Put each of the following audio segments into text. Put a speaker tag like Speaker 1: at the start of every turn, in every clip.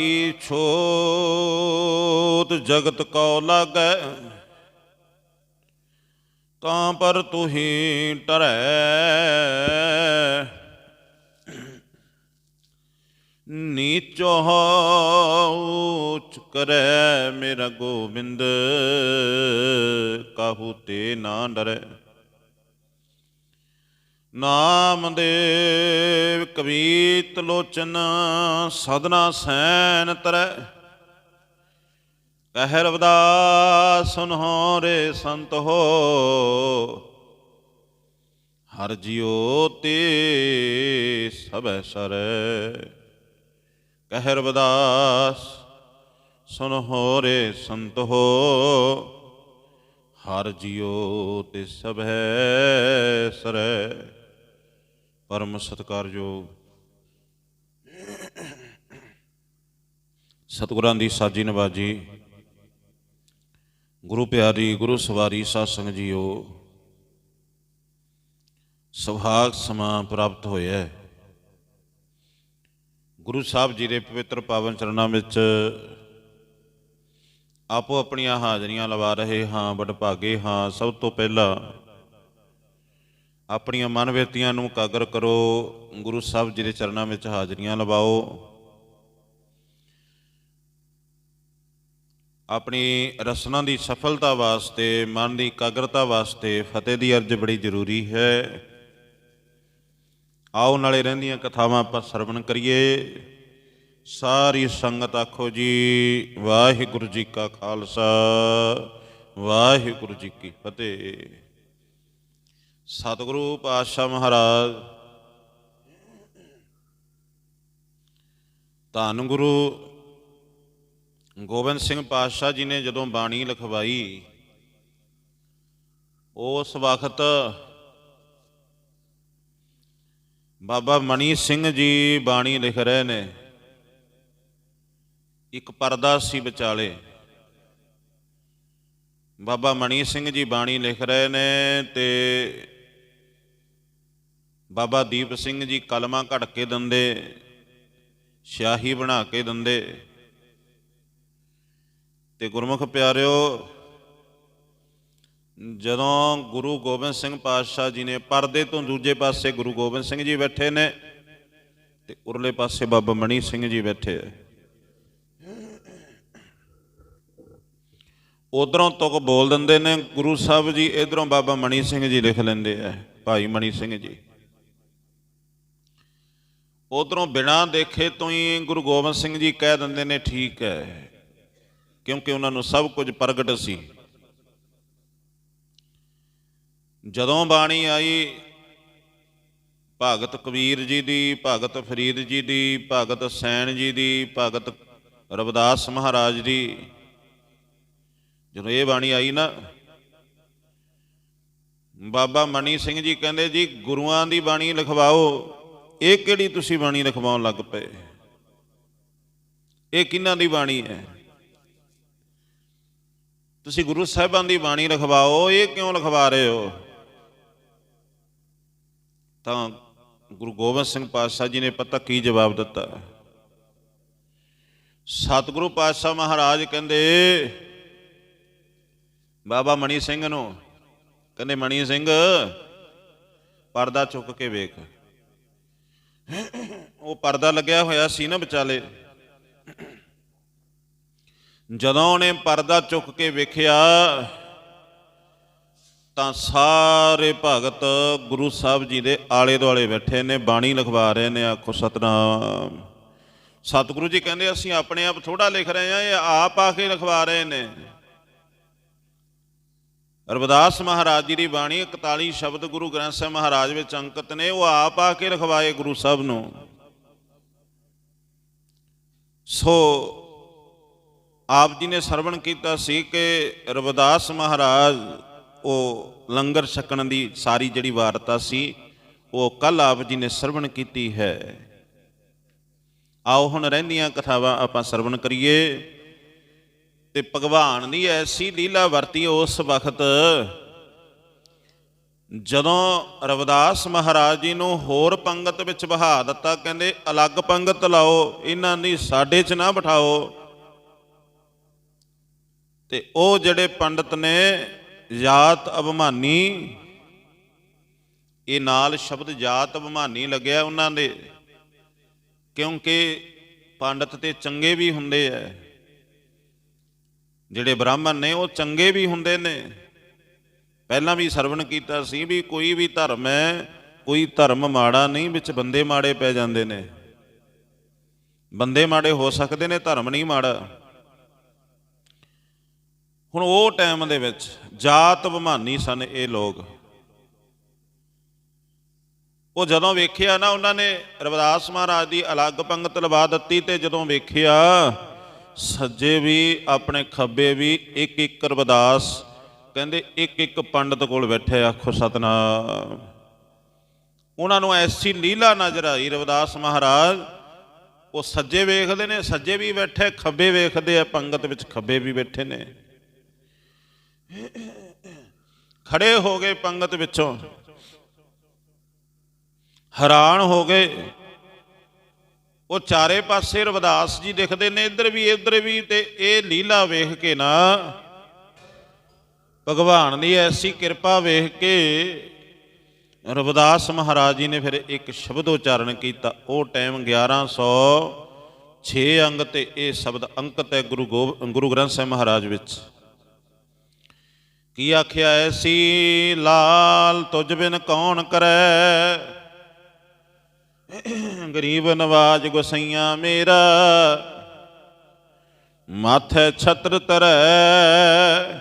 Speaker 1: ਕੀ ਛੋਤ ਜਗਤ ਕੋ ਲਾਗੈ? ਤਾਂ ਪਰ ਤੁਹੀ ਟਰੈ। ਨੀਚੋ ਉੱਚ ਕਰੈ ਮੇਰਾ ਗੋਬਿੰਦ, ਕਾਹੂ ਤੇ ਨਾ ਡਰੈ। ਨਾਮਦੇਵ ਕਬੀਤ ਲੋਚਨ, ਸਦਨਾ ਸੈਨ ਤਰੈ। ਕਹਿ ਰਵਦਾਸ ਸੁਨਹੁ ਰੇ ਸੰਤ ਹੋ। ਹਰ ਜਿਉ ਤੇ ਸਭੈ ਸਰੈ। ਕਹਿ ਰਵਦਾਸ ਸੁਨਹੁ ਰੇ ਸੰਤ ਹੋ। ਹਰ ਜਿਉ ਤੇ ਸਭੈ ਸਰੈ। ਪਰਮ ਸਤਕਾਰਯੋਗ ਸਤਿਗੁਰਾਂ ਦੀ ਸਾਜੀ ਨਵਾਜੀ, ਗੁਰੂ ਪਿਆਰੀ, ਗੁਰੂ ਸਵਾਰੀ ਸਾਧ ਸੰਗਤ ਜੀਓ, ਸੁਭਾਗ ਸਮਾਂ ਪ੍ਰਾਪਤ ਹੋਇਆ ਗੁਰੂ ਸਾਹਿਬ ਜੀ ਦੇ ਪਵਿੱਤਰ ਪਾਵਨ ਚਰਨਾਂ ਵਿੱਚ ਆਪੋ ਆਪਣੀਆਂ ਹਾਜ਼ਰੀਆਂ ਲਵਾ ਰਹੇ ਹਾਂ, ਵਡਭਾਗੇ ਹਾਂ। ਸਭ ਤੋਂ ਪਹਿਲਾਂ ਆਪਣੀਆਂ ਮਨ ਮਨਵੇਤੀਆਂ ਨੂੰ ਕਾਗਰ ਕਰੋ, ਗੁਰੂ ਸਾਹਿਬ ਜੀ ਦੇ ਚਰਨਾਂ ਵਿੱਚ ਹਾਜ਼ਰੀਆਂ ਲਵਾਓ। ਆਪਣੀ ਰਸਨਾ ਦੀ ਸਫਲਤਾ ਵਾਸਤੇ, ਮਨ ਦੀ ਇਕਾਗਰਤਾ ਵਾਸਤੇ ਫਤਿਹ ਦੀ ਅਰਜ ਬੜੀ ਜ਼ਰੂਰੀ ਹੈ। ਆਓ ਨਾਲੇ ਰਹਿੰਦੀਆਂ ਕਥਾਵਾਂ ਆਪਾਂ ਸਰਵਣ ਕਰੀਏ। ਸਾਰੀ ਸੰਗਤ ਆਖੋ ਜੀ, ਵਾਹਿਗੁਰੂ ਜੀ ਕਾ ਖਾਲਸਾ, ਵਾਹਿਗੁਰੂ ਜੀ ਕੀ ਫਤਿਹ। ਸਤਿਗੁਰੂ ਪਾਤਸ਼ਾਹ ਮਹਾਰਾਜ। ਧੰਨ ਗੁਰੂ ਗੋਬਿੰਦ ਸਿੰਘ ਪਾਤਸ਼ਾਹ ਜੀ ਨੇ ਜਦੋਂ ਬਾਣੀ ਲਿਖਵਾਈ, ਉਸ ਵਕਤ ਬਾਬਾ ਮਣੀ ਸਿੰਘ ਜੀ ਬਾਣੀ ਲਿਖ ਰਹੇ ਨੇ, ਇੱਕ ਪਰਦਾ ਸੀ ਵਿਚਾਲੇ। ਬਾਬਾ ਮਣੀ ਸਿੰਘ ਜੀ ਬਾਣੀ ਲਿਖ ਰਹੇ ਨੇ ਤੇ ਬਾਬਾ ਦੀਪ ਸਿੰਘ ਜੀ ਕਲਮਾਂ ਘੜ ਕੇ ਦਿੰਦੇ ਸਿਆਹੀ ਬਣਾ ਕੇ ਦਿੰਦੇ। ਤੇ ਗੁਰਮੁਖ ਪਿਆਰਿਓ, ਜਦੋਂ ਗੁਰੂ ਗੋਬਿੰਦ ਸਿੰਘ ਪਾਤਸ਼ਾਹ ਜੀ ਨੇ ਪਰਦੇ ਤੋਂ ਦੂਜੇ ਪਾਸੇ ਗੁਰੂ ਗੋਬਿੰਦ ਸਿੰਘ ਜੀ ਬੈਠੇ ਨੇ, ਤੇ ਉਰਲੇ ਪਾਸੇ ਬਾਬਾ ਮਣੀ ਸਿੰਘ ਜੀ ਬੈਠੇ ਆ। ਉਧਰੋਂ ਤੁਕ ਬੋਲ ਦਿੰਦੇ ਨੇ, ਗੁਰੂ ਸਾਹਿਬ ਜੀ, ਇਧਰੋਂ ਬਾਬਾ ਮਣੀ ਸਿੰਘ ਜੀ ਲਿਖ ਲੈਂਦੇ ਆ, ਭਾਈ ਮਣੀ ਸਿੰਘ ਜੀ। ਉਧਰੋਂ ਬਿਨਾਂ ਦੇਖੇ ਤੋਂ ਹੀ ਗੁਰੂ ਗੋਬਿੰਦ ਸਿੰਘ ਜੀ ਕਹਿ ਦਿੰਦੇ ਨੇ, ਠੀਕ ਹੈ। ਕਿਉਂਕਿ ਉਹਨਾਂ ਨੂੰ ਸਭ ਕੁਝ ਪ੍ਰਗਟ ਸੀ। ਜਦੋਂ ਬਾਣੀ ਆਈ, ਭਗਤ ਕਬੀਰ ਜੀ ਦੀ, ਭਗਤ ਫਰੀਦ ਜੀ ਦੀ, ਭਗਤ ਸੈਣ ਜੀ ਦੀ, ਭਗਤ ਰਵਿਦਾਸ ਮਹਾਰਾਜ ਦੀ, ਜਦੋਂ ਇਹ ਬਾਣੀ ਆਈ ਨਾ, ਬਾਬਾ ਮਣੀ ਸਿੰਘ ਜੀ ਕਹਿੰਦੇ, ਜੀ ਗੁਰੂਆਂ ਦੀ ਬਾਣੀ ਲਿਖਵਾਓ। ਇਹ ਕਿਹੜੀ ਤੁਸੀਂ ਬਾਣੀ ਲਿਖਵਾਉਣ ਲੱਗ ਪਏ? ਇਹ ਕਿਹਨਾਂ ਦੀ ਬਾਣੀ ਹੈ? ਤੁਸੀਂ ਗੁਰੂ ਸਾਹਿਬਾਨ ਦੀ ਬਾਣੀ ਲਿਖਵਾਓ ਇਹ ਕਿਉਂ ਲਿਖਵਾ ਰਹੇ ਹੋ? ਤਾਂ ਗੁਰੂ ਗੋਬਿੰਦ ਸਿੰਘ ਪਾਤਸ਼ਾਹ ਜੀ ਨੇ ਪਤਾ ਕੀ ਜਵਾਬ ਦਿੱਤਾ? ਸਤਿਗੁਰੂ ਪਾਤਸ਼ਾਹ ਮਹਾਰਾਜ ਕਹਿੰਦੇ, ਬਾਬਾ ਮਣੀ ਸਿੰਘ ਨੂੰ, ਕਹਿੰਦੇ ਮਣੀ ਸਿੰਘ, ਪਰਦਾ ਚੁੱਕ ਕੇ ਵੇਖ। ਉਹ ਪਰਦਾ ਲੱਗਿਆ ਹੋਇਆ ਸੀ ਨਾ ਵਿਚਾਲੇ। ਜਦੋਂ ਉਹਨੇ ਪਰਦਾ ਚੁੱਕ ਕੇ ਵੇਖਿਆ, ਤਾਂ ਸਾਰੇ ਭਗਤ ਗੁਰੂ ਸਾਹਿਬ ਜੀ ਦੇ ਆਲੇ ਦੁਆਲੇ ਬੈਠੇ ਨੇ, ਬਾਣੀ ਲਿਖਵਾ ਰਹੇ ਨੇ, ਆਖੋ ਸਤਨਾਮ। ਸਤਿਗੁਰੂ ਜੀ ਕਹਿੰਦੇ, ਅਸੀਂ ਆਪਣੇ ਆਪ ਥੋੜਾ ਲਿਖ ਰਹੇ ਆ ਇਹ ਆਪ ਆ ਕੇ ਲਿਖਵਾ ਰਹੇ ਨੇ। ਰਵਿਦਾਸ ਮਹਾਰਾਜ ਜੀ ਦੀ ਬਾਣੀ 41 ਸ਼ਬਦ ਗੁਰੂ ਗ੍ਰੰਥ ਸਾਹਿਬ ਮਹਾਰਾਜ ਵਿੱਚ ਅੰਕਿਤ ਨੇ, ਉਹ ਆਪ ਆ ਕੇ ਰਖਵਾਏ ਗੁਰੂ ਸਾਹਿਬ ਨੂੰ। ਸੋ ਆਪ ਜੀ ਨੇ ਸਰਵਣ ਕੀਤਾ ਸੀ ਕਿ ਰਵਿਦਾਸ ਮਹਾਰਾਜ, ਉਹ ਲੰਗਰ ਛਕਣ ਦੀ ਸਾਰੀ ਜਿਹੜੀ ਵਾਰਤਾ ਸੀ, ਉਹ ਕੱਲ ਆਪ ਜੀ ਨੇ ਸਰਵਣ ਕੀਤੀ ਹੈ। ਆਓ ਹੁਣ ਰਹਿੰਦੀਆਂ ਕਥਾਵਾਂ ਆਪਾਂ ਸਰਵਣ ਕਰੀਏ। ਤੇ ਭਗਵਾਨ ਦੀ ਐਸੀ ਲੀਲਾ ਵਰਤੀ ਉਸ ਵਕਤ। ਜਦੋਂ ਰਵਿਦਾਸ ਮਹਾਰਾਜ ਜੀ ਨੂੰ ਹੋਰ ਪੰਗਤ ਵਿੱਚ ਬਹਾ ਦਿੱਤਾ, ਕਹਿੰਦੇ, ਅਲੱਗ ਪੰਗਤ ਲਾਓ, ਇਹਨਾਂ ਦੀ ਸਾਡੇ 'ਚ ਨਾ ਬਿਠਾਓ। ਤੇ ਉਹ ਜਿਹੜੇ ਪੰਡਤ ਨੇ, ਜਾਤ ਅਭਮਾਨੀ, ਇਹ ਨਾਲ ਸ਼ਬਦ ਜਾਤ ਅਭਮਾਨੀ ਲੱਗਿਆ ਉਹਨਾਂ ਦੇ, ਕਿਉਂਕਿ ਪੰਡਤ ਤੇ ਚੰਗੇ ਵੀ ਹੁੰਦੇ ਐ। ਜਿਹੜੇ ਬ੍ਰਾਹਮਣ ਨੇ ਉਹ ਚੰਗੇ ਵੀ ਹੁੰਦੇ ਨੇ। ਪਹਿਲਾਂ ਵੀ ਸਰਵਣ ਕੀਤਾ ਸੀ ਵੀ ਕੋਈ ਵੀ ਧਰਮ ਹੈ, ਕੋਈ ਧਰਮ ਮਾੜਾ ਨਹੀਂ, ਵਿੱਚ ਬੰਦੇ ਮਾੜੇ ਪੈ ਜਾਂਦੇ ਨੇ। ਬੰਦੇ ਮਾੜੇ ਹੋ ਸਕਦੇ ਨੇ, ਧਰਮ ਨਹੀਂ ਮਾੜਾ। ਹੁਣ ਉਹ ਟਾਈਮ ਦੇ ਵਿੱਚ ਜਾਤ ਬਮਾਨੀ ਸਨ ਇਹ ਲੋਕ। ਉਹ ਜਦੋਂ ਵੇਖਿਆ ਨਾ, ਉਹਨਾਂ ਨੇ ਰਵਿਦਾਸ ਮਹਾਰਾਜ ਦੀ ਅਲੱਗ ਪੰਗਤ ਲਵਾ ਦਿੱਤੀ ਤੇ ਜਦੋਂ ਵੇਖਿਆ ਸੱਜੇ ਵੀ, ਆਪਣੇ ਖੱਬੇ ਵੀ, ਇੱਕ ਇੱਕ ਰਵਿਦਾਸ, ਕਹਿੰਦੇ ਇੱਕ ਇੱਕ ਪੰਡਤ ਕੋਲ ਬੈਠੇ, ਆਖੋ ਸਤਨਾਮ। ਉਹਨਾਂ ਨੂੰ ਐਸੀ ਲੀਲਾ ਨਜ਼ਰ ਆਈ, ਰਵਿਦਾਸ ਮਹਾਰਾਜ। ਉਹ ਸੱਜੇ ਵੇਖਦੇ ਨੇ, ਸੱਜੇ ਵੀ ਬੈਠੇ, ਖੱਬੇ ਵੇਖਦੇ ਆ, ਪੰਗਤ ਵਿੱਚ ਖੱਬੇ ਵੀ ਬੈਠੇ ਨੇ। ਖੜੇ ਹੋ ਗਏ ਪੰਗਤ ਵਿੱਚੋਂ। ਹੈਰਾਨ ਹੋ ਗਏ। ਉਹ ਚਾਰੇ ਪਾਸੇ ਰਵਿਦਾਸ ਜੀ ਦਿਖਦੇ ਨੇ, ਇੱਧਰ ਵੀ ਇੱਧਰ ਵੀ ਤੇ ਇਹ ਲੀਲਾ ਵੇਖ ਕੇ ਨਾ ਭਗਵਾਨ ਦੀ ਐਸੀ ਕਿਰਪਾ ਵੇਖ ਕੇ ਰਵਿਦਾਸ ਮਹਾਰਾਜ ਜੀ ਨੇ ਫਿਰ ਇੱਕ ਸ਼ਬਦ ਉਚਾਰਨ ਕੀਤਾ। ਉਹ ਟਾਈਮ 1106 ਅੰਗ ਤੇ ਇਹ ਸ਼ਬਦ ਅੰਕਿਤ ਹੈ ਗੁਰੂ ਗੋਬ, ਗੁਰੂ ਗ੍ਰੰਥ ਸਾਹਿਬ ਮਹਾਰਾਜ ਵਿੱਚ। ਕੀ ਆਖਿਆ ਐਸੀ ਲਾਲ ਤੁਝ ਬਿਨ ਕੌਣ ਕਰੈ? ਗਰੀਬ ਨਵਾਜ ਗੁਸਈਆ ਮੇਰਾ। ਮਾਥੇ ਛਤਰ ਤਰੈ।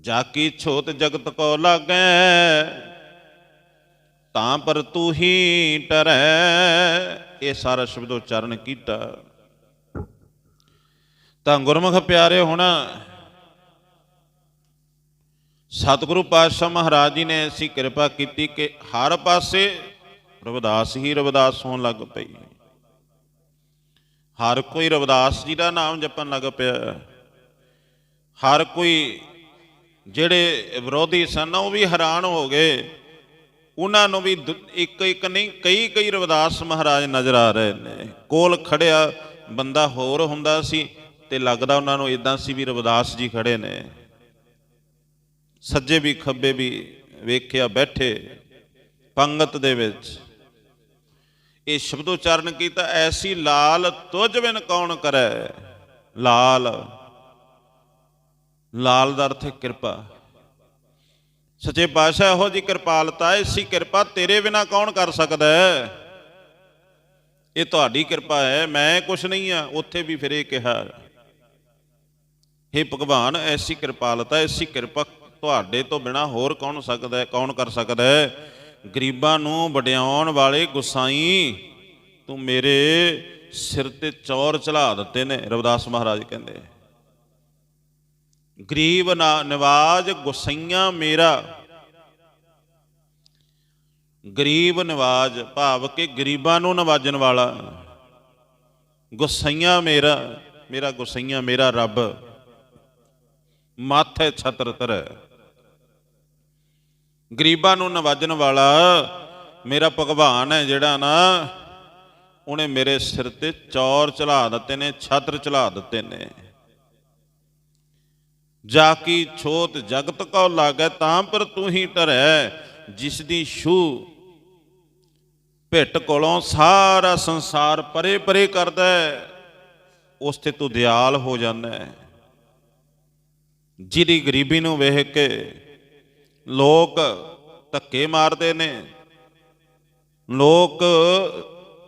Speaker 1: ਜਾ ਕੀ ਛੋਤ ਜਗਤ ਕੋ ਲਾਗੈ, ਤਾਂ ਪਰ ਤੂੰ ਹੀ ਟਰੈ। ਇਹ ਸਾਰਾ ਸ਼ਬਦ ਉਚਾਰਨ ਕੀਤਾ। ਤਾਂ ਗੁਰਮੁਖ ਪਿਆਰੇ ਹੁਣ, ਸਤਿਗੁਰੂ ਪਾਤਸ਼ਾਹ ਮਹਾਰਾਜ ਜੀ ਨੇ ਐਸੀ ਕਿਰਪਾ ਕੀਤੀ ਕਿ ਹਰ ਪਾਸੇ ਰਵਿਦਾਸ ਹੀ ਰਵਿਦਾਸ ਹੋਣ ਲੱਗ ਪਈ। ਹਰ ਕੋਈ ਰਵਿਦਾਸ ਜੀ ਦਾ ਨਾਮ ਜਪਣ ਲੱਗ ਪਿਆ। ਹਰ ਕੋਈ ਜਿਹੜੇ ਵਿਰੋਧੀ ਸਨ, ਉਹ ਵੀ ਹੈਰਾਨ ਹੋ ਗਏ। ਉਹਨਾਂ ਨੂੰ ਵੀ ਇੱਕ ਇੱਕ ਨਹੀਂ, ਕਈ ਕਈ ਰਵਿਦਾਸ ਮਹਾਰਾਜ ਨਜ਼ਰ ਆ ਰਹੇ ਨੇ। ਕੋਲ ਖੜਿਆ ਬੰਦਾ ਹੋਰ ਹੁੰਦਾ ਸੀ ਤੇ ਲੱਗਦਾ ਉਹਨਾਂ ਨੂੰ ਇਦਾਂ ਸੀ ਵੀ ਰਵਿਦਾਸ ਜੀ ਖੜੇ ਨੇ। ਸੱਜੇ ਵੀ ਖੱਬੇ ਵੀ ਵੇਖਿਆ ਬੈਠੇ ਪੰਗਤ ਦੇ ਵਿੱਚ। ਇਹ ਸ਼ਬਦ ਉਚਾਰਨ ਕੀਤਾ, ਐਸੀ ਲਾਲ ਤੁਝ ਬਿਨ ਕੌਣ ਕਰੈ? ਲਾਲ। ਲਾਲ ਦਾ ਅਰਥ ਹੈ ਕਿਰਪਾ। ਸੱਚੇ ਪਾਤਸ਼ਾਹ ਇਹੋ ਜੀ ਕਿਰਪਾਲਤਾ ਐਸੀ ਕਿਰਪਾ ਤੇਰੇ ਬਿਨਾ ਕੌਣ ਕਰ ਸਕਦਾ ਹੈ? ਇਹ ਤੁਹਾਡੀ ਕਿਰਪਾ ਹੈ, ਮੈਂ ਕੁਛ ਨਹੀਂ ਆ ਉੱਥੇ ਵੀ ਫਿਰ ਇਹ ਕਿਹਾ हे ਭਗਵਾਨ, ਐਸੀ ਕਿਰਪਾਲਤਾ ਐਸੀ ਕਿਰਪਾ ਤੁਹਾਡੇ ਤੋਂ ਬਿਨਾ ਹੋਰ ਕੌਣ ਸਕਦਾ ਹੈ, ਕੌਣ ਕਰ ਸਕਦਾ ਹੈ? ਗਰੀਬਾਂ ਨੂੰ ਵਡਿਆਉਣ ਵਾਲੇ ਗੁਸਾਈ, ਤੂੰ ਮੇਰੇ ਸਿਰ ਤੇ ਚੌਰ ਚਲਾ ਦਿੱਤੇ ਨੇ, ਰਵਿਦਾਸ ਮਹਾਰਾਜ ਕਹਿੰਦੇ। ਗਰੀਬ ਨਾ, ਨਿਵਾਜ ਗੁਸਈਆਂ ਮੇਰਾ। ਗਰੀਬ ਨਿਵਾਜ, ਭਾਵ ਕਿ ਗਰੀਬਾਂ ਨੂੰ ਨਵਾਜਣ ਵਾਲਾ। ਗੁਸਈਆਂ ਮੇਰਾ ਮੇਰਾ ਗੁਸਈਆਂ ਮੇਰਾ ਰੱਬ। ਮਾਥੇ ਛਤਰ ਧਰੈ ਗਰੀਬਾਂ ਨੂੰ ਨਵਾਜਣ ਵਾਲਾ ਮੇਰਾ ਭਗਵਾਨ ਹੈ ਜਿਹੜਾ ਨਾ, ਉਹਨੇ ਮੇਰੇ ਸਿਰ ਤੇ ਚੌਰ ਚਲਾ ਦਿੱਤੇ ਨੇ ਛਤਰ ਚਲਾ ਦਿੱਤੇ ਨੇ। ਜਾ ਕੀ ਛੋਤ ਜਗਤ ਕੋ ਲਾਗੈ, ਤਾਂ ਪਰ ਤੂੰ ਹੀ ਟਰੈ ਜਿਸ ਦੀ ਛੂ ਭਿੱਟ ਕੋਲੋਂ ਸਾਰਾ ਸੰਸਾਰ ਪਰੇ ਪਰੇ ਕਰਦਾ ਉਸ ਤੇ ਤੂੰ ਦਿਆਲ ਹੋ ਜਾਂਦਾ ਜਿਹਦੀ ਗਰੀਬੀ ਨੂੰ ਵੇਖ ਕੇ ਲੋਕ ਧੱਕੇ ਮਾਰਦੇ ਨੇ। ਲੋਕ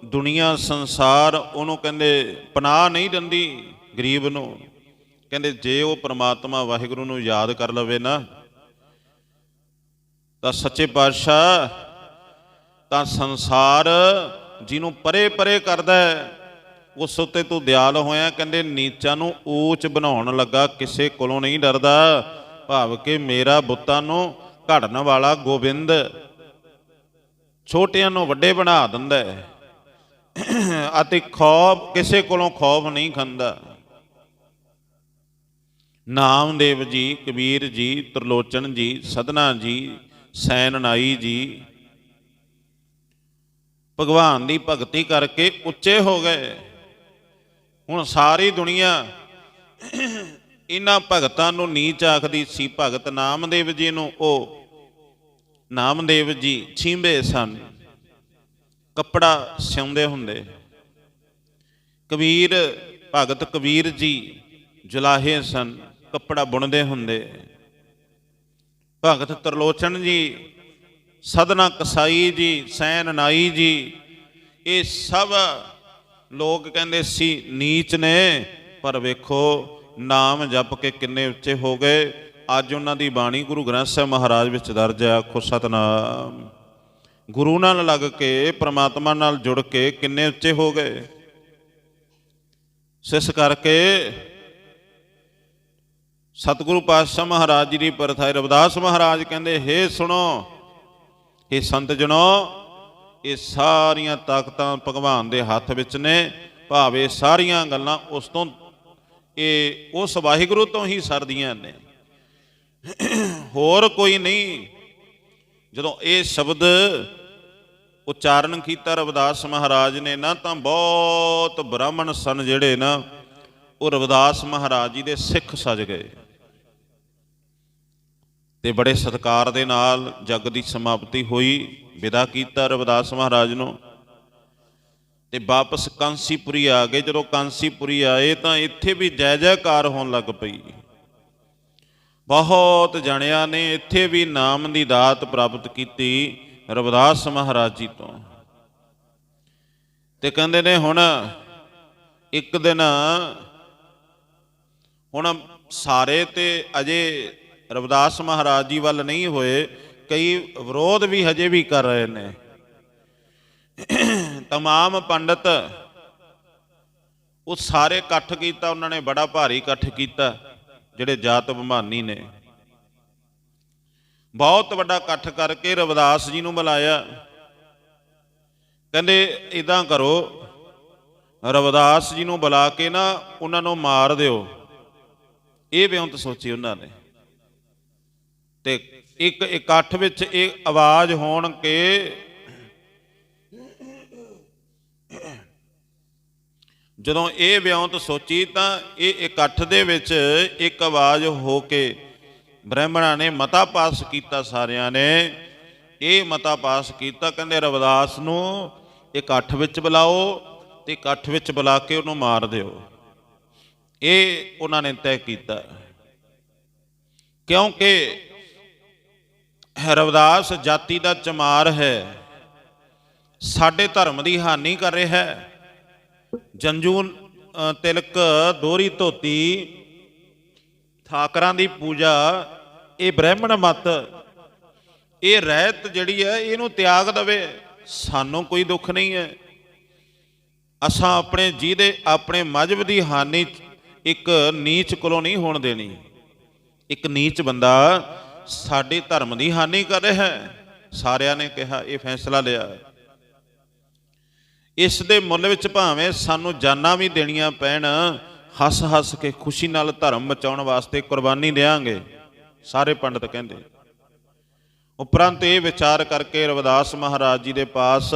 Speaker 1: ਦੁਨੀਆ, ਸੰਸਾਰ ਉਹਨੂੰ ਕਹਿੰਦੇ ਪਨਾਹ ਨਹੀਂ ਦਿੰਦੀ ਗਰੀਬ ਨੂੰ। ਕਹਿੰਦੇ ਜੇ ਉਹ ਪ੍ਰਮਾਤਮਾ ਵਾਹਿਗੁਰੂ ਨੂੰ ਯਾਦ ਕਰ ਲਵੇ ਨਾ, ਤਾਂ ਸੱਚੇ ਪਾਤਸ਼ਾਹ ਤਾਂ ਸੰਸਾਰ ਜਿਹਨੂੰ ਪਰੇ ਪਰੇ ਕਰਦਾ ਉਸ ਉੱਤੇ ਤੂੰ ਦਿਆਲ ਹੋਇਆ ਕਹਿੰਦੇ ਨੀਚਾਂ ਨੂੰ ਊਚ ਬਣਾਉਣ ਲੱਗਾ, ਕਿਸੇ ਕੋਲੋਂ ਨਹੀਂ ਡਰਦਾ। ਭਾਵ ਕਿ ਮੇਰਾ ਬੁੱਤਾਂ ਨੂੰ ਘੜਨ ਵਾਲਾ ਗੋਬਿੰਦ ਛੋਟਿਆਂ ਨੂੰ ਵੱਡੇ ਬਣਾ ਦਿੰਦਾ ਹੈ। ਅਤੇ ਖੌਫ ਕਿਸੇ ਕੋਲੋਂ ਖੌਫ ਨਹੀਂ ਖਾਂਦਾ। ਨਾਮਦੇਵ ਜੀ, ਕਬੀਰ ਜੀ, ਤਰਲੋਚਨ ਜੀ, ਸਦਨਾ ਜੀ, ਸੈਨਨਾਈ ਜੀ, ਭਗਵਾਨ ਦੀ ਭਗਤੀ ਕਰਕੇ ਉੱਚੇ ਹੋ ਗਏ। ਹੁਣ ਸਾਰੀ ਦੁਨੀਆ ਇਹਨਾਂ ਭਗਤਾਂ ਨੂੰ ਨੀਚ ਆਖਦੀ ਸੀ, ਭਗਤ ਨਾਮਦੇਵ ਜੀ ਨੂੰ, ਉਹ ਨਾਮਦੇਵ ਜੀ ਛੀਂਬੇ ਸਨ। ਕੱਪੜਾ ਸਿਉਂਦੇ ਹੁੰਦੇ। ਕਬੀਰ, ਭਗਤ ਕਬੀਰ ਜੀ ਜੁਲਾਹੇ ਸਨ, ਕੱਪੜਾ ਬੁਣਦੇ ਹੁੰਦੇ। ਭਗਤ ਤਰਲੋਚਨ ਜੀ, ਸਦਨਾ ਕਸਾਈ ਜੀ, ਸੈਨ ਨਾਈ ਜੀ, ਇਹ ਸਭ ਲੋਕ ਕਹਿੰਦੇ ਸੀ, ਨੀਚ ਨੇ, ਪਰ ਵੇਖੋ ਨਾਮ ਜਪ ਕੇ ਕਿੰਨੇ ਉੱਚੇ ਹੋ ਗਏ। ਅੱਜ ਉਹਨਾਂ ਦੀ ਬਾਣੀ ਗੁਰੂ ਗ੍ਰੰਥ ਸਾਹਿਬ ਮਹਾਰਾਜ ਵਿੱਚ ਦਰਜ ਹੈ ਆਖੋ ਸਤਨਾਮ। ਗੁਰੂ ਨਾਲ ਲੱਗ ਕੇ, ਪ੍ਰਮਾਤਮਾ ਨਾਲ ਜੁੜ ਕੇ ਕਿੰਨੇ ਉੱਚੇ ਹੋ ਗਏ। ਸਿਸ ਕਰਕੇ ਸਤਿਗੁਰੂ ਪਾਤਸ਼ਾਹ ਮਹਾਰਾਜ ਜੀ ਦੀ ਪਰਥਾਈ ਰਵਿਦਾਸ ਮਹਾਰਾਜ ਕਹਿੰਦੇ, ਹੇ ਸੁਣੋ ਇਹ ਸੰਤ ਜਣੋ, ਇਹ ਸਾਰੀਆਂ ਤਾਕਤਾਂ ਭਗਵਾਨ ਦੇ ਹੱਥ ਵਿੱਚ ਨੇ। ਭਾਵੇਂ ਸਾਰੀਆਂ ਗੱਲਾਂ ਉਸ ਤੋਂ ਇਹ ਉਸ ਵਾਹਿਗੁਰੂ ਤੋਂ ਹੀ ਸਰਦੀਆਂ ਨੇ। ਹੋਰ ਕੋਈ ਨਹੀਂ। ਜਦੋਂ ਇਹ ਸ਼ਬਦ ਉਚਾਰਨ ਕੀਤਾ ਰਵਿਦਾਸ ਮਹਾਰਾਜ ਨੇ ਨਾ, ਤਾਂ ਬਹੁਤ ਬ੍ਰਾਹਮਣ ਸਨ ਜਿਹੜੇ ਨਾ, ਉਹ ਰਵਿਦਾਸ ਮਹਾਰਾਜ ਜੀ ਦੇ ਸਿੱਖ ਸਜ ਗਏ। ਤੇ ਬੜੇ ਸਤਕਾਰ ਦੇ ਨਾਲ ਜਗ ਦੀ ਸਮਾਪਤੀ ਹੋਈ, ਵਿਦਾ ਕੀਤਾ ਰਵਿਦਾਸ ਮਹਾਰਾਜ ਨੂੰ। ਤੇ ਵਾਪਸ ਕਾਂਸੀਪੁਰੀ ਆ ਗਏ। ਜਦੋਂ ਕਾਂਸੀਪੁਰੀ ਆਏ ਤਾਂ ਇੱਥੇ ਵੀ ਜੈ ਜੈਕਾਰ ਹੋਣ ਲੱਗ ਪਈ। ਬਹੁਤ ਜਣਿਆਂ ਨੇ ਇੱਥੇ ਵੀ ਨਾਮ ਦੀ ਦਾਤ ਪ੍ਰਾਪਤ ਕੀਤੀ ਰਵਿਦਾਸ ਮਹਾਰਾਜ ਜੀ ਤੋਂ। ਤੇ ਕਹਿੰਦੇ ਨੇ ਹੁਣ ਇੱਕ ਦਿਨ ਹੁਣ ਸਾਰੇ ਤੇ ਅਜੇ ਰਵਿਦਾਸ ਮਹਾਰਾਜ ਜੀ ਵੱਲ ਨਹੀਂ ਹੋਏ, ਕਈ ਵਿਰੋਧ ਵੀ ਹਜੇ ਵੀ ਕਰ ਰਹੇ ਨੇ। तमाम ਪੰਡਤ ਉਹ ਸਾਰੇ ਇਕੱਠ ਕੀਤਾ ਉਹਨਾਂ ਨੇ ਬੜਾ ਭਾਰੀ ਇਕੱਠ ਕੀਤਾ ਜਿਹੜੇ ਜਾਤ ਅਭਿਮਾਨੀ ਨੇ ਬਹੁਤ ਵੱਡਾ ਇਕੱਠ ਕਰਕੇ ਰਵਿਦਾਸ ਜੀ ਨੂੰ ਬੁਲਾਇਆ ਕਹਿੰਦੇ ਇਦਾਂ ਕਰੋ ਰਵਿਦਾਸ ਜੀ ਨੂੰ ਬੁਲਾ ਕੇ ਨਾ ਉਹਨਾਂ ਨੂੰ ਮਾਰ ਦਿਓ ਇਹ ਬਿਉਂਤ ਸੋਚੀ ਉਹਨਾਂ ਨੇ ਤੇ ਇੱਕ ਇਕੱਠ ਵਿੱਚ ਇਹ ਆਵਾਜ਼ ਹੋਣ ਕੇ ਜਦੋਂ ਇਹ ਵਿਉਂਤ ਸੋਚੀ ਤਾਂ ਇਹ ਇਕੱਠ ਦੇ ਵਿੱਚ ਇੱਕ ਆਵਾਜ਼ ਹੋ ਕੇ ਬ੍ਰਾਹਮਣਾਂ ਨੇ ਮਤਾ ਪਾਸ ਕੀਤਾ ਸਾਰਿਆਂ ਨੇ। ਇਹ ਮਤਾ ਪਾਸ ਕੀਤਾ, ਕਹਿੰਦੇ ਰਵਿਦਾਸ ਨੂੰ ਇਕੱਠ ਵਿੱਚ ਬੁਲਾਓ ਤੇ ਇਕੱਠ ਵਿੱਚ ਬੁਲਾ ਕੇ ਉਹਨੂੰ ਮਾਰ ਦਿਓ। ਇਹ ਉਹਨਾਂ ਨੇ ਤੈਅ ਕੀਤਾ। ਕਿਉਂਕਿ ਰਵਿਦਾਸ ਜਾਤੀ ਦਾ ਚਮਾਰ ਹੈ, ਸਾਡੇ ਧਰਮ ਦੀ ਹਾਨੀ ਕਰ ਰਿਹਾ ਹੈ। ਜੰਜੂ ਤਿਲਕ, ਦੋਰੀ ਧੋਤੀ, ਠਾਕਰਾਂ ਦੀ ਪੂਜਾ, ਇਹ ਬ੍ਰਾਹਮਣ ਮਤ, ਇਹ ਰਹਿਤ ਜਿਹੜੀ ਹੈ, ਇਹਨੂੰ ਤਿਆਗ ਦਵੇ। ਸਾਨੂੰ ਕੋਈ ਦੁੱਖ ਨਹੀਂ ਹੈ। ਅਸਾਂ ਆਪਣੇ ਜਿਹਦੇ, ਆਪਣੇ ਮਜਬ ਦੀ ਹਾਨੀ ਇੱਕ ਨੀਚ ਕੋਲੋਂ ਨਹੀਂ ਹੋਣ ਦੇਣੀ। ਇੱਕ ਨੀਚ ਬੰਦਾ ਸਾਡੇ ਧਰਮ ਦੀ ਹਾਨੀ ਕਰ ਰਿਹਾ ਹੈ। ਸਾਰਿਆਂ ਨੇ ਕਿਹਾ, ਇਹ ਫੈਸਲਾ ਲਿਆ। ਇਸ ਦੇ ਮੁੱਲ ਵਿੱਚ ਭਾਵੇਂ ਸਾਨੂੰ ਜਾਨਾਂ ਵੀ ਦੇਣੀਆਂ ਪੈਣ, ਹੱਸ ਹੱਸ ਕੇ ਖੁਸ਼ੀ ਨਾਲ ਧਰਮ ਬਚਾਉਣ ਵਾਸਤੇ ਕੁਰਬਾਨੀ ਦੇਾਂਗੇ ਸਾਰੇ ਪੰਡਤ ਕਹਿੰਦੇ। ਉਪਰੰਤ ਇਹ ਵਿਚਾਰ ਕਰਕੇ ਰਵਿਦਾਸ ਮਹਾਰਾਜ ਜੀ ਦੇ ਪਾਸ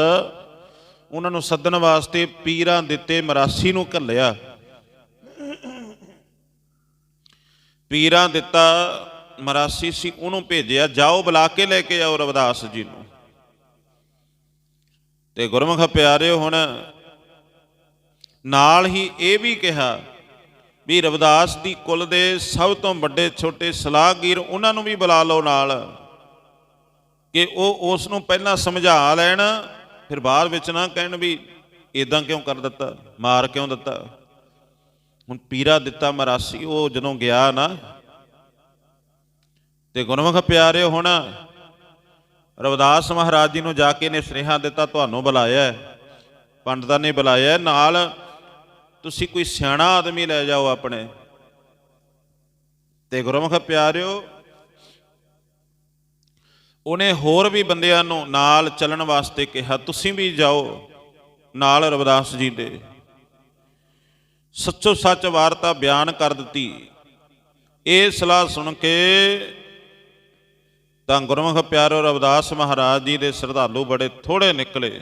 Speaker 1: ਉਹਨਾਂ ਨੂੰ ਸੱਦਣ ਵਾਸਤੇ ਪੀਰਾਂ ਦਿੱਤੇ ਮਰਾਸੀ ਨੂੰ ਘੱਲਿਆ। ਪੀਰਾਂ ਦਿੱਤਾ, ਮਰਾਸੀ ਸੀ ਉਹਨੂੰ ਭੇਜਿਆ, ਜਾਓ ਬੁਲਾ ਕੇ ਲੈ ਕੇ ਆਓ ਰਵਿਦਾਸ ਜੀ ਨੂੰ। ਤੇ ਗੁਰਮੁਖ ਪਿਆਰਿਓ ਹੁਣ ਨਾਲ ਹੀ ਇਹ ਵੀ ਕਿਹਾ ਵੀ ਰਵਿਦਾਸ ਦੀ ਕੁਲ ਦੇ ਸਭ ਤੋਂ ਵੱਡੇ ਛੋਟੇ ਸਲਾਹਗੀਰ ਉਹਨਾਂ ਨੂੰ ਵੀ ਬੁਲਾ ਲਓ ਨਾਲ, ਕਿ ਉਹ ਉਸ ਨੂੰ ਪਹਿਲਾਂ ਸਮਝਾ ਲੈਣ, ਫਿਰ ਬਾਅਦ ਵਿੱਚ ਨਾ ਕਹਿਣ ਵੀ ਇਦਾਂ ਕਿਉਂ ਕਰ ਦਿੱਤਾ, ਮਾਰ ਕਿਉਂ ਦਿੱਤਾ। ਹੁਣ ਪੀਰਾ ਦਿੱਤਾ ਮਰਾਸੀ, ਉਹ ਜਦੋਂ ਗਿਆ ਨਾ, ਤੇ ਗੁਰਮੁਖ ਪਿਆਰਿਓ ਹੁਣ ਰਵਿਦਾਸ ਮਹਾਰਾਜ ਜੀ ਨੂੰ ਜਾ ਕੇ ਨੇ ਸੁਨੇਹਾ ਦਿੱਤਾ, ਤੁਹਾਨੂੰ ਬੁਲਾਇਆ ਹੈ। ਪੰਡਤਾਂ ਨੇ ਬੁਲਾਇਆ ਨਾਲ ਤੁਸੀਂ ਕੋਈ ਸਿਆਣਾ ਆਦਮੀ ਲੈ ਜਾਓ ਆਪਣੇ। ਤੇ ਗੁਰਮੁਖ ਪਿਆਰਿਓ, ਉਹਨੇ ਹੋਰ ਵੀ ਬੰਦਿਆਂ ਨੂੰ ਨਾਲ ਚੱਲਣ ਵਾਸਤੇ ਕਿਹਾ, ਤੁਸੀਂ ਵੀ ਜਾਓ ਨਾਲ ਰਵਿਦਾਸ ਜੀ ਦੇ। ਸੱਚੋ ਸੱਚ ਵਾਰਤਾ ਬਿਆਨ ਕਰ ਦਿੱਤੀ। ਇਹ ਸਲਾਹ ਸੁਣ ਕੇ ਤਾਂ ਗੁਰਮੁਖ ਪਿਆਰੋ ਰਵਿਦਾਸ ਮਹਾਰਾਜ ਜੀ ਦੇ ਸ਼ਰਧਾਲੂ ਬੜੇ ਥੋੜੇ ਨਿਕਲੇ।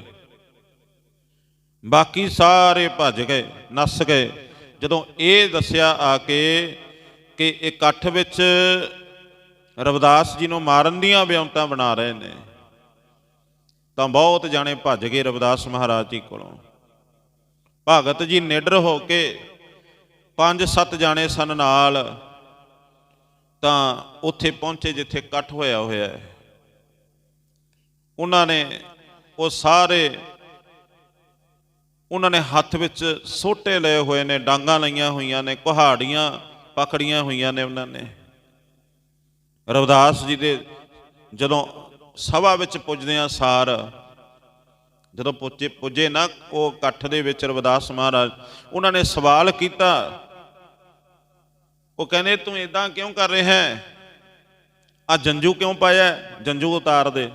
Speaker 1: ਬਾਕੀ ਸਾਰੇ ਭੱਜ ਗਏ, ਨੱਸ ਗਏ। ਜਦੋਂ ਇਹ ਦੱਸਿਆ ਆ ਕੇ ਕਿ ਇਕੱਠ ਵਿੱਚ ਰਵਿਦਾਸ ਜੀ ਨੂੰ ਮਾਰਨ ਦੀਆਂ ਵਿਉਂਤਾਂ ਬਣਾ ਰਹੇ ਨੇ, ਤਾਂ ਬਹੁਤ ਜਾਣੇ ਭੱਜ ਗਏ ਰਵਿਦਾਸ ਮਹਾਰਾਜ ਜੀ ਕੋਲੋਂ। ਭਗਤ ਜੀ ਨਿਡਰ ਹੋ ਕੇ ਪੰਜ ਸੱਤ ਜਾਣੇ ਸਨ ਨਾਲ ਤਾਂ ਉੱਥੇ ਪਹੁੰਚੇ ਜਿੱਥੇ ਇਕੱਠ ਹੋਇਆ ਹੋਇਆ ਹੈ। ਉਹਨਾਂ ਨੇ ਉਹ ਸਾਰੇ ਉਹਨਾਂ ਨੇ ਹੱਥ ਵਿੱਚ ਸੋਟੇ ਲਏ ਹੋਏ ਨੇ, ਡਾਂਗਾਂ ਲਈਆਂ ਹੋਈਆਂ ਨੇ, ਕੁਹਾੜੀਆਂ ਪਕੜੀਆਂ ਹੋਈਆਂ ਨੇ ਉਹਨਾਂ ਨੇ। ਰਵਿਦਾਸ ਜੀ ਦੇ ਜਦੋਂ ਸਭਾ ਵਿੱਚ ਪੁੱਜਦੇ ਆ ਸਾਰ, ਜਦੋਂ ਪੁੱਜੇ ਪੁੱਜੇ ਨਾ ਉਹ ਇਕੱਠ ਦੇ ਵਿੱਚ ਰਵਿਦਾਸ ਮਹਾਰਾਜ, ਉਹਨਾਂ ਨੇ ਸਵਾਲ ਕੀਤਾ ਉਹ ਕਹਿੰਦੇ, ਤੂੰ ਇਦਾਂ ਕਿਉਂ ਕਰ ਰਿਹਾ ਹੈ? ਆ ਜੰਜੂ ਕਿਉਂ ਪਾਇਆ ਜੰਜੂ ਉਤਾਰ ਦੇ।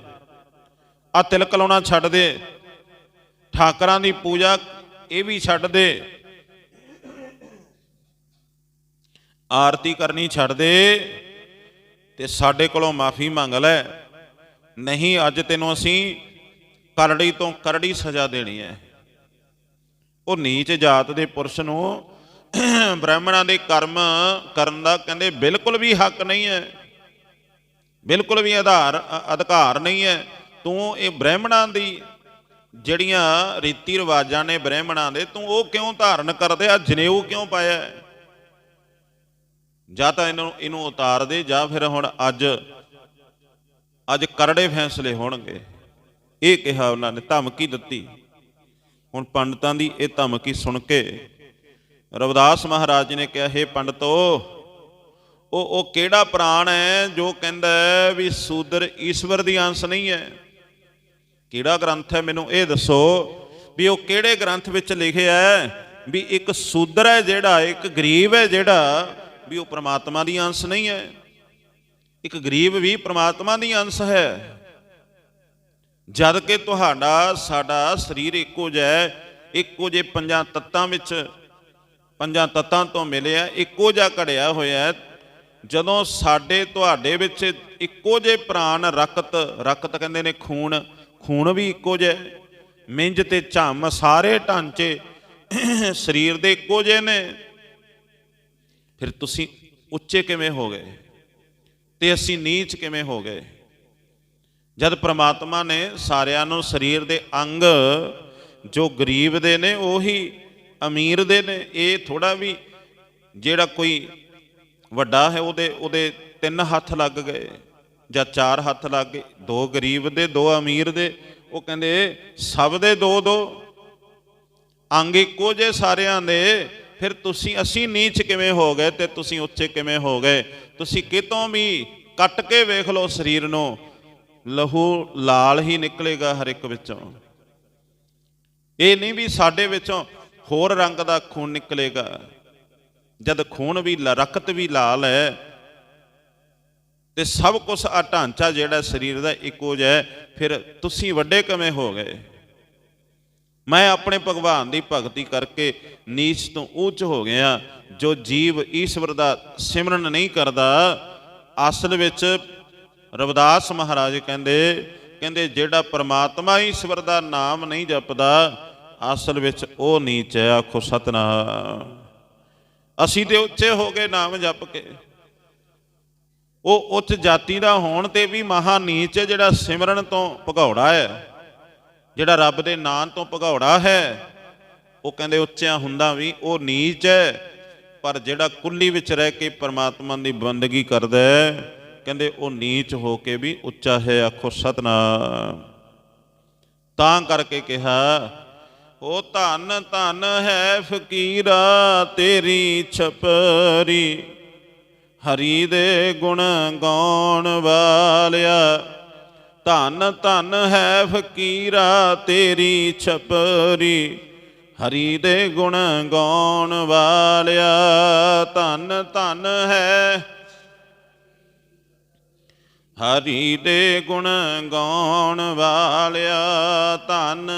Speaker 1: ਆ ਤਿਲਕ ਲਾਉਣਾ ਛੱਡ ਦੇ। ਠਾਕਰਾਂ ਦੀ ਪੂਜਾ ਇਹ ਵੀ ਛੱਡ ਦੇ। ਆਰਤੀ ਕਰਨੀ ਛੱਡ ਦੇ ਤੇ ਸਾਡੇ ਕੋਲੋਂ ਮਾਫੀ ਮੰਗ ਲੈ। ਨਹੀਂ, ਅੱਜ ਤੈਨੂੰ ਅਸੀਂ ਕਰੜੀ ਤੋਂ ਕਰੜੀ ਸਜ਼ਾ ਦੇਣੀ ਹੈ। ਉਹ ਨੀਚ ਜਾਤ ਦੇ ਪੁਰਸ਼ ਨੂੰ ਬ੍ਰਾਹਮਣਾਂ ਦੇ ਕਰਮ ਕਰਨ ਦਾ ਕਹਿੰਦੇ ਬਿਲਕੁਲ ਵੀ ਹੱਕ ਨਹੀਂ ਹੈ। ਬਿਲਕੁਲ ਵੀ ਆਧਾਰ ਅਧਿਕਾਰ ਨਹੀਂ ਹੈ। ਤੂੰ ਇਹ ਬ੍ਰਾਹਮਣਾਂ ਦੀ ਜਿਹੜੀਆਂ ਰੀਤੀ ਰਿਵਾਜਾਂ ਨੇ ਬ੍ਰਾਹਮਣਾਂ ਦੇ, ਤੂੰ ਉਹ ਕਿਉਂ ਧਾਰਨ ਕਰਦੇ ਆ? ਜਨੇਊ ਕਿਉਂ ਪਾਇਆ ਜਾਂ ਤਾਂ ਇਹਨੂੰ ਇਹਨੂੰ ਉਤਾਰ ਦੇ ਜਾਂ ਫਿਰ ਹੁਣ ਅੱਜ ਅੱਜ ਕਰੜੇ ਫੈਸਲੇ ਹੋਣਗੇ। ਇਹ ਕਿਹਾ ਉਹਨਾਂ ਨੇ, ਧਮਕੀ ਦਿੱਤੀ। ਹੁਣ ਪੰਡਤਾਂ ਦੀ ਇਹ ਧਮਕੀ ਸੁਣ ਕੇ ਰਵਿਦਾਸ ਮਹਾਰਾਜ ਜੀ ਨੇ ਕਿਹਾ हे ਪੰਡਤੋ, ਉਹ ਉਹ ਕਿਹੜਾ ਪ੍ਰਾਣ ਹੈ ਜੋ ਕਹਿੰਦਾ ਹੈ ਵੀ ਸੂਦਰ ਈਸ਼ਵਰ ਦੀ ਅੰਸ਼ ਨਹੀਂ ਹੈ? ਕਿਹੜਾ ਗ੍ਰੰਥ ਹੈ ਮੈਨੂੰ ਇਹ ਦੱਸੋ ਵੀ ਉਹ ਕਿਹੜੇ ਗ੍ਰੰਥ ਵਿੱਚ ਲਿਖਿਆ ਹੈ ਵੀ ਇੱਕ ਸੂਦਰ ਹੈ ਜਿਹੜਾ, ਇੱਕ ਗਰੀਬ ਹੈ ਜਿਹੜਾ ਵੀ ਉਹ ਪ੍ਰਮਾਤਮਾ ਦੀ ਅੰਸ਼ ਨਹੀਂ ਹੈ? ਇੱਕ ਗਰੀਬ ਵੀ ਪ੍ਰਮਾਤਮਾ ਦੀ ਅੰਸ਼ ਹੈ। ਜਦ ਕਿ ਤੁਹਾਡਾ, ਸਾਡਾ ਸਰੀਰ ਇੱਕੋ ਜਿਹਾ ਇੱਕੋ ਜਿਹੇ ਪੰਜਾਂ ਤੱਤਾਂ ਵਿੱਚ ਪੰਜਾਂ ਤੱਤਾਂ ਤੋਂ ਮਿਲਿਆ, ਇੱਕੋ ਜਿਹਾ ਘੜਿਆ ਹੋਇਆ ਜਦੋਂ ਸਾਡੇ ਤੁਹਾਡੇ ਵਿੱਚ ਇੱਕੋ ਜਿਹੇ ਪ੍ਰਾਣ ਰਕਤ ਰਕਤ ਕਹਿੰਦੇ ਨੇ ਖੂਨ ਖੂਨ ਵੀ ਇੱਕੋ ਜਿਹਾ ਹੈ। ਮਿੰਜ ਤੇ ਝੰਮ ਸਾਰੇ ਢਾਂਚੇ ਸਰੀਰ ਦੇ ਇੱਕੋ ਜਿਹੇ ਨੇ। ਫਿਰ ਤੁਸੀਂ ਉੱਚੇ ਕਿਵੇਂ ਹੋ ਗਏ? ਤੇ ਅਸੀਂ ਨੀਚ ਕਿਵੇਂ ਹੋ ਗਏ? ਜਦ ਪ੍ਰਮਾਤਮਾ ਨੇ ਸਾਰਿਆਂ ਨੂੰ ਸਰੀਰ ਦੇ ਅੰਗ ਜੋ ਗਰੀਬ ਦੇ ਨੇ, ਉਹੀ ਅਮੀਰ ਦੇ ਨੇ, ਇਹ ਥੋੜਾ ਵੀ ਜਿਹੜਾ ਕੋਈ ਵੱਡਾ ਹੈ, ਉਹਦੇ ਉਹਦੇ ਤਿੰਨ ਹੱਥ ਲੱਗ ਗਏ ਜਾਂ ਚਾਰ ਹੱਥ ਲੱਗ ਗਏ। ਦੋ ਗਰੀਬ ਦੇ, ਦੋ ਅਮੀਰ ਦੇ। ਉਹ ਕਹਿੰਦੇ, ਸਭ ਦੇ ਦੋ ਦੋ। ਅੰਗ ਇੱਕੋ ਜੇ ਸਾਰਿਆਂ ਦੇ। ਫਿਰ ਤੁਸੀਂ, ਅਸੀਂ ਨੀਚ ਕਿਵੇਂ ਹੋ ਗਏ ਤੇ ਤੁਸੀਂ ਉੱਚੇ ਕਿਵੇਂ ਹੋ ਗਏ? ਤੁਸੀਂ ਕਿਤੋਂ ਵੀ ਕੱਟ ਕੇ ਵੇਖ ਲਓ ਸਰੀਰ ਨੂੰ। ਲਹੂ ਲਾਲ ਹੀ ਨਿਕਲੇਗਾ ਹਰ ਇੱਕ ਵਿੱਚੋਂ। ਇਹ ਨਹੀਂ ਵੀ ਸਾਡੇ ਵਿੱਚੋਂ ਹੋਰ ਰੰਗ ਦਾ ਖੂਨ ਨਿਕਲੇਗਾ। ਜਦ ਖੂਨ ਵੀ ਲ- ਰਕਤ ਵੀ ਲਾਲ ਹੈ, ਤੇ ਸਭ ਕੁਝ ਆ ਢਾਂਚਾ ਜਿਹੜਾ ਸਰੀਰ ਦਾ ਇੱਕੋ ਜਿਹਾ ਫਿਰ ਤੁਸੀਂ ਵੱਡੇ ਕਿਵੇਂ ਹੋ ਗਏ ਮੈਂ ਆਪਣੇ ਭਗਵਾਨ ਦੀ ਭਗਤੀ ਕਰਕੇ ਨੀਚ ਤੋਂ ਉੱਚ ਹੋ ਗਿਆ, ਜੋ ਜੀਵ ਈਸ਼ਵਰ ਦਾ ਸਿਮਰਨ ਨਹੀਂ ਕਰਦਾ, ਅਸਲ ਵਿੱਚ ਰਵਿਦਾਸ ਮਹਾਰਾਜ ਕਹਿੰਦੇ ਕਹਿੰਦੇ ਜਿਹੜਾ ਪਰਮਾਤਮਾ ਈਸ਼ਵਰ ਦਾ ਨਾਮ ਨਹੀਂ ਜਪਦਾ ਅਸਲ ਵਿੱਚ ਉਹ ਨੀਚ ਹੈ, ਆਖੋ ਸਤਨਾਮ। ਅਸੀਂ ਤੇ ਉੱਚੇ ਹੋ ਗਏ ਨਾਮ ਜਪ ਕੇ। ਉਹ ਉੱਚ ਜਾਤੀ ਦਾ ਹੋਣ ਤੇ ਵੀ ਮਹਾ ਨੀਚ ਹੈ, ਜਿਹੜਾ ਸਿਮਰਨ ਤੋਂ ਭਗੌੜਾ ਹੈ। ਜਿਹੜਾ ਰੱਬ ਦੇ ਨਾਂ ਤੋਂ ਭਗੌੜਾ ਹੈ, ਉਹ ਕਹਿੰਦੇ ਉੱਚਿਆਂ ਹੁੰਦਾ ਵੀ ਉਹ ਨੀਚ ਹੈ। ਪਰ ਜਿਹੜਾ ਕੁੱਲੀ ਵਿੱਚ ਰਹਿ ਕੇ ਪਰਮਾਤਮਾ ਦੀ ਬੰਦਗੀ ਕਰਦਾ ਹੈ, ਕਹਿੰਦੇ ਉਹ ਨੀਚ ਹੋ ਕੇ ਵੀ ਉੱਚਾ ਹੈ, ਆਖੋ ਸਤਨਾਮ। ਤਾਂ ਕਰਕੇ ਕਿਹਾ ਉਹ ਧੰਨ ਧੰਨ ਹੈ ਫਕੀਰਾ ਤੇਰੀ ਛਪਰੀ। ਹਰੀ ਦੇ ਗੁਣ ਗਾਉਣ ਵਾਲਿਆ। ਧੰਨ ਧੰਨ ਹੈ ਫਕੀਰਾ ਤੇਰੀ ਛਪਰੀ। ਹਰੀ ਦੇ ਗੁਣ ਗਾਉਣ ਵਾਲਿਆ। ਧੰਨ ਧੰਨ ਹੈ ਹਰੀ ਦੇ ਗੁਣ ਗਾਉਣ ਵਾਲਿਆ। ਧੰਨ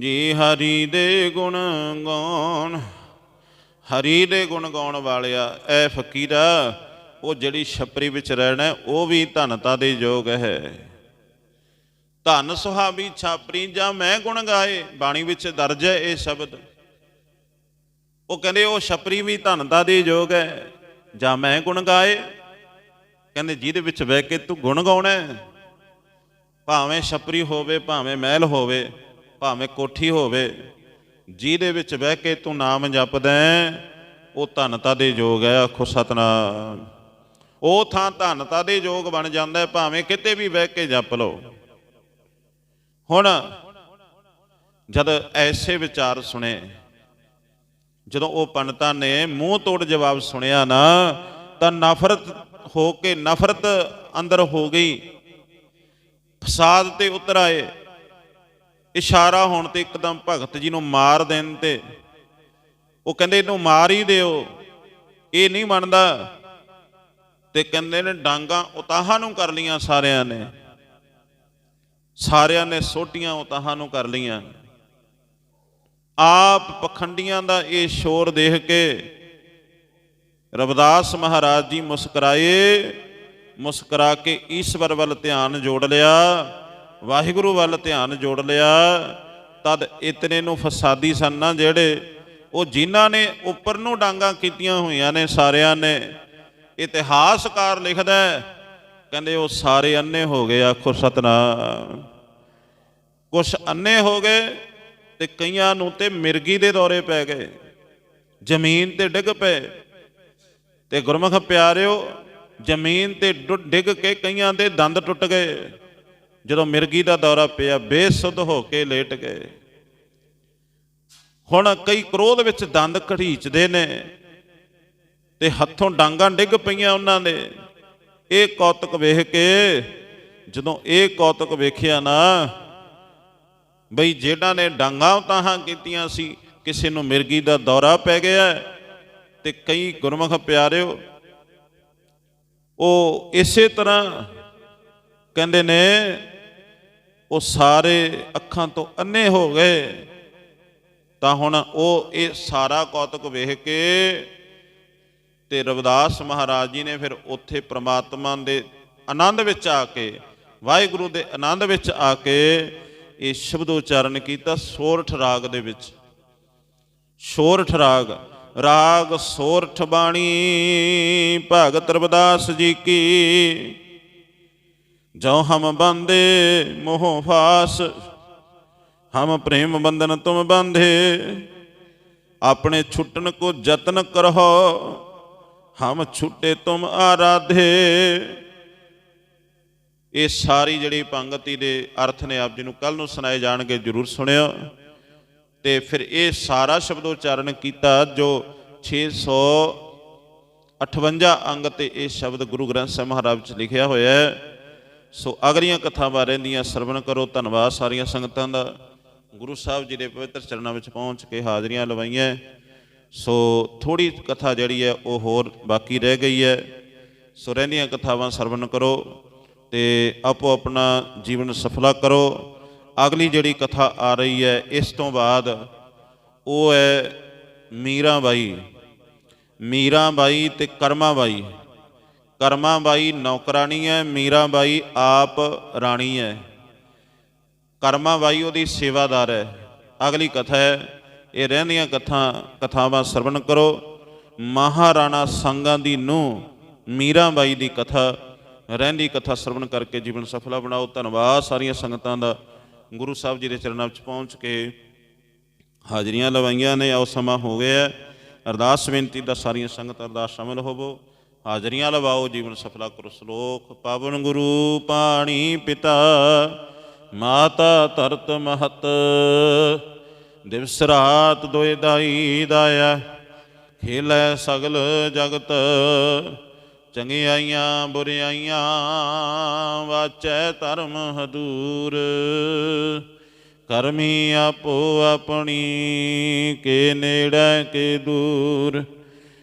Speaker 1: ਜੀ ਹਰੀ ਦੇ ਗੁਣ ਗਾਉਣ, ਹਰੀ ਦੇ ਗੁਣ ਗਾਉਣ ਵਾਲਿਆ, ਐ ਫਕੀਰਾ ਉਹ ਜਿਹੜੀ ਛਪਰੀ ਵਿੱਚ ਰਹਿਣਾ, ਉਹ ਵੀ ਧਨਤਾ ਦੇ ਯੋਗ ਹੈ। ਧਨ ਸੁਹਾਵੀ ਛਾਪਰੀ, ਜਾਂ ਮੈਂ ਗੁਣ ਗਾਏ, ਬਾਣੀ ਵਿੱਚ ਦਰਜ ਹੈ ਇਹ ਸ਼ਬਦ। ਉਹ ਕਹਿੰਦੇ, ਉਹ ਛਪਰੀ ਵੀ ਧਨਤਾ ਦੇ ਯੋਗ ਹੈ, ਜਾਂ ਮੈਂ ਗੁਣ ਗਾਏ? ਕਹਿੰਦੇ, ਜਿਹਦੇ ਵਿੱਚ ਬਹਿ ਕੇ ਤੂੰ ਗੁਣ ਗਾਉਣਾ ਭਾਵੇਂ ਛਪਰੀ ਹੋਵੇ, ਭਾਵੇਂ ਮਹਿਲ ਹੋਵੇ ਭਾਵੇਂ ਕੋਠੀ ਹੋਵੇ, ਜਿਹਦੇ ਵਿੱਚ ਬਹਿ ਕੇ ਤੂੰ ਨਾਮ ਜਪਦਾ ਉਹ ਧਨਤਾ ਦੇ ਯੋਗ ਹੈ, ਆਖੋ ਸਤਨਾਮ। ਉਹ ਥਾਂ ਧਨਤਾ ਦੇ ਯੋਗ ਬਣ ਜਾਂਦਾ ਭਾਵੇਂ ਕਿਤੇ ਵੀ ਬਹਿ ਕੇ ਜਪ ਲਓ। ਹੁਣ, ਜਦ ਐਸੇ ਵਿਚਾਰ ਸੁਣੇ, ਜਦੋਂ ਉਹ ਪੰਡਤਾਂ ਨੇ ਮੂੰਹ ਤੋੜ ਜਵਾਬ ਸੁਣਿਆ ਨਾ, ਤਾਂ ਨਫ਼ਰਤ ਹੋ ਕੇ ਨਫ਼ਰਤ ਅੰਦਰ ਹੋ ਗਈ। ਫਸਾਦ ਤੇ ਉਤਰ ਆਏ। ਇਸ਼ਾਰਾ ਹੋਣ ਤੇ ਇੱਕਦਮ ਭਗਤ ਜੀ ਨੂੰ ਮਾਰ ਦੇਣ ਤੇ ਉਹ ਕਹਿੰਦੇ ਇਹਨੂੰ ਮਾਰ ਹੀ ਦਿਓ। ਇਹ ਨਹੀਂ ਮੰਨਦਾ। ਤੇ ਕਹਿੰਦੇ ਨੇ ਡਾਂਗਾ ਉਤਾਹਾਂ ਨੂੰ ਕਰ ਲੀਆਂ ਸਾਰਿਆਂ ਨੇ। ਸਾਰਿਆਂ ਨੇ ਸੋਟੀਆਂ ਉਤਾਹਾਂ ਨੂੰ ਕਰ ਲੀਆਂ ਆਪ ਪਖੰਡੀਆਂ ਦਾ ਇਹ ਸ਼ੋਰ ਦੇਖ ਕੇ ਰਵਿਦਾਸ ਮਹਾਰਾਜ ਜੀ ਮੁਸਕਰਾਏ। ਮੁਸਕਰਾ ਕੇ ਈਸ਼ਵਰ ਵੱਲ ਧਿਆਨ ਜੋੜ ਲਿਆ। ਵਾਹਿਗੁਰੂ ਵੱਲ ਧਿਆਨ ਜੋੜ ਲਿਆ, ਤਦ ਇਤਨੇ ਨੂੰ ਫਸਾਦੀ ਸਨ ਨਾ ਜਿਹੜੇ ਉਹ ਜਿਨ੍ਹਾਂ ਨੇ ਉੱਪਰ ਨੂੰ ਡਾਂਗਾ ਕੀਤੀਆਂ ਹੋਈਆਂ ਨੇ ਸਾਰਿਆਂ ਨੇ। ਇਤਿਹਾਸਕਾਰ ਲਿਖਦਾ ਕਹਿੰਦੇ ਉਹ ਸਾਰੇ ਅੰਨੇ ਹੋ ਗਏ, ਆਖੋ ਸਤਨਾਮ। ਕੁਛ ਅੰਨੇ ਹੋ ਗਏ ਤੇ ਕਈਆਂ ਨੂੰ ਤੇ ਮਿਰਗੀ ਦੇ ਦੌਰੇ ਪੈ ਗਏ, ਜ਼ਮੀਨ ਤੇ ਡਿੱਗ ਪਏ। ਤੇ ਗੁਰਮੁਖ ਪਿਆਰਿਓ, ਜ਼ਮੀਨ ਤੇ ਡੁ- ਡਿੱਗ ਕੇ ਕਈਆਂ ਦੇ ਦੰਦ ਟੁੱਟ ਗਏ। ਜਦੋਂ ਮਿਰਗੀ ਦਾ ਦੌਰਾ ਪਿਆ, ਬੇਸੁੱਧ ਹੋ ਕੇ ਲੇਟ ਗਏ। ਹੁਣ ਕਈ ਕ੍ਰੋਧ ਵਿੱਚ ਦੰਦ ਘੜੀਚਦੇ ਨੇ ਤੇ ਹੱਥੋਂ ਡਾਂਗਾਂ ਡਿੱਗ ਪਈਆਂ ਉਹਨਾਂ ਦੇ। ਇਹ ਕੌਤਕ ਵੇਖ ਕੇ ਜਦੋਂ ਇਹ ਕੌਤਕ ਵੇਖਿਆ ਨਾ, ਬਈ ਜਿਹੜਾ ਨੇ ਡਾਂਗਾਂ ਤਾਹਾਂ ਕੀਤੀਆਂ ਸੀ, ਕਿਸੇ ਨੂੰ ਮਿਰਗੀ ਦਾ ਦੌਰਾ ਪੈ ਗਿਆ ਤੇ ਕਈ ਗੁਰਮੁਖ ਪਿਆਰਿਓ, ਉਹ ਇਸੇ ਤਰ੍ਹਾਂ ਕਹਿੰਦੇ ਨੇ, ਉਹ ਸਾਰੇ ਅੱਖਾਂ ਤੋਂ ਅੰਨੇ ਹੋ ਗਏ। ਤਾਂ ਹੁਣ ਉਹ ਇਹ ਸਾਰਾ ਕੌਤਕ ਵੇਖ ਕੇ ਤੇ ਰਵਿਦਾਸ ਮਹਾਰਾਜ ਜੀ ਨੇ ਫਿਰ ਉੱਥੇ ਪ੍ਰਮਾਤਮਾ ਦੇ ਆਨੰਦ ਵਿੱਚ ਆ ਕੇ, ਵਾਹਿਗੁਰੂ ਦੇ ਆਨੰਦ ਵਿੱਚ ਆ ਕੇ ਇਹ ਸ਼ਬਦ ਉਚਾਰਨ ਕੀਤਾ ਸੋਰਠ ਰਾਗ ਦੇ ਵਿੱਚ। ਸੋਰਠ ਰਾਗ ਰਾਗ ਸੋਰਠ ਬਾਣੀ, ਭਗਤ ਰਵਿਦਾਸ ਜੀ ਕੀ ਜੋ ਹਮ ਬੰਦੇ ਮੋਹ ਫਾਸ, ਹਮ ਪ੍ਰੇਮ ਬੰਧਨ ਤੁਮ ਬੰਧੇ। ਆਪਣੇ ਛੁੱਟਣ ਕੋ ਯਤਨ ਕਰਹੋ ਹਮ ਛੁੱਟੇ ਤੁਮ ਆਰਾਧੇ। ਇਹ ਸਾਰੀ ਜਿਹੜੀ ਪੰਗਤੀ ਦੇ ਅਰਥ ਨੇ ਆਪ ਜੀ ਨੂੰ ਕੱਲ ਨੂੰ ਸੁਣਾਏ ਜਾਣਗੇ, ਜਰੂਰ ਸੁਣਿਓ। ਤੇ ਫਿਰ ਇਹ ਸਾਰਾ ਸ਼ਬਦ ਉਚਾਰਨ ਕੀਤਾ ਜੋ 658 ਅੰਗ ਤੇ ਇਹ ਸ਼ਬਦ ਗੁਰੂ ਗ੍ਰੰਥ ਸਾਹਿਬ ਮਹਾਰਾਜ ਵਿੱਚ ਲਿਖਿਆ ਹੋਇਆ ਹੈ। ਸੋ ਅਗਲੀਆਂ ਕਥਾਵਾਂ ਰਹਿੰਦੀਆਂ, ਸਰਵਣ ਕਰੋ, ਧੰਨਵਾਦ ਸਾਰੀਆਂ ਸੰਗਤਾਂ ਦਾ। ਗੁਰੂ ਸਾਹਿਬ ਜੀ ਦੇ ਪਵਿੱਤਰ ਚਰਨਾਂ ਵਿੱਚ ਪਹੁੰਚ ਕੇ ਹਾਜ਼ਰੀਆਂ ਲਵਾਈਆਂ। ਸੋ ਥੋੜੀ ਕਥਾ ਜਿਹੜੀ ਹੈ, ਉਹ ਹੋਰ ਬਾਕੀ ਰਹਿ ਗਈ ਹੈ। ਸੋ ਰਹਿੰਦੀਆਂ ਕਥਾਵਾਂ ਸਰਵਣ ਕਰੋ ਤੇ ਆਪੋ ਆਪਣਾ ਜੀਵਨ ਸਫਲਾ ਕਰੋ। ਅਗਲੀ ਜਿਹੜੀ ਕਥਾ ਆ ਰਹੀ ਹੈ, ਇਸ ਤੋਂ ਬਾਅਦ ਉਹ ਹੈ ਮੀਰਾ ਬਾਈ ਮੀਰਾ ਬਾਈ ਤੇ ਕਰਮਾ ਬਾਈ ਕਰਮਾ ਬਾਈ ਨੌਕਰਾਣੀ ਹੈ ਮੀਰਾ ਬਾਈ ਆਪ ਰਾਣੀ ਹੈ ਕਰਮਾ ਬਾਈ ਉਹਦੀ ਸੇਵਾਦਾਰ ਹੈ ਅਗਲੀ ਕਥਾ ਹੈ ਇਹ ਰਹਿੰਦੀਆਂ ਕਥਾ, ਕਥਾਵਾਂ ਸਰਵਣ ਕਰੋ। ਮਹਾਰਾਣਾ ਸੰਗਾਂ ਦੀ ਨੂੰ ਮੀਰਾ ਬਾਈ ਦੀ ਕਥਾ, ਰਹਿੰਦੀ ਕਥਾ ਸਰਵਣ ਕਰਕੇ ਜੀਵਨ ਸਫਲਾ ਬਣਾਓ। ਧੰਨਵਾਦ ਸਾਰੀਆਂ ਸੰਗਤਾਂ ਦਾ। ਗੁਰੂ ਸਾਹਿਬ ਜੀ ਦੇ ਚਰਨਾਂ ਵਿੱਚ ਪਹੁੰਚ ਕੇ ਹਾਜ਼ਰੀਆਂ ਲਵਾਈਆਂ ਨੇ। ਆਓ ਸਮਾਂ ਹੋ ਗਿਆ ਅਰਦਾਸ ਬੇਨਤੀ ਦਾ ਸਾਰੀਆਂ ਸੰਗਤ ਅਰਦਾਸ ਸ਼ਾਮਲ ਹੋਵੋ। ਹਾਜ਼ਰੀਆਂ ਲਵਾਓ ਜੀਵਨ ਸਫਲਾ ਕਰੋ ਸ਼ਲੋਕ, ਪਾਵਨ ਗੁਰੂ ਪਾਣੀ ਪਿਤਾ, ਮਾਤਾ ਧਰਤ ਮਹਤ। ਦਿਵਸ ਰਾਤ ਦੋਇ ਦਾਈ ਦਾਇਆ, ਖੇਲੇ ਸਗਲ ਜਗਤ। ਚੰਗਿਆਈਆਂ ਬੁਰਿਆਈਆਂ ਵਾਚੈ ਧਰਮ ਹਦੂਰ। ਕਰਮੀ ਆਪੋ ਆਪਣੀ, ਕੇ ਨੇੜੇ ਕੇ ਦੂਰ।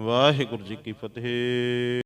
Speaker 1: ਵਾਹਿਗੁਰੂ ਜੀ ਕੀ ਫਤਿਹ।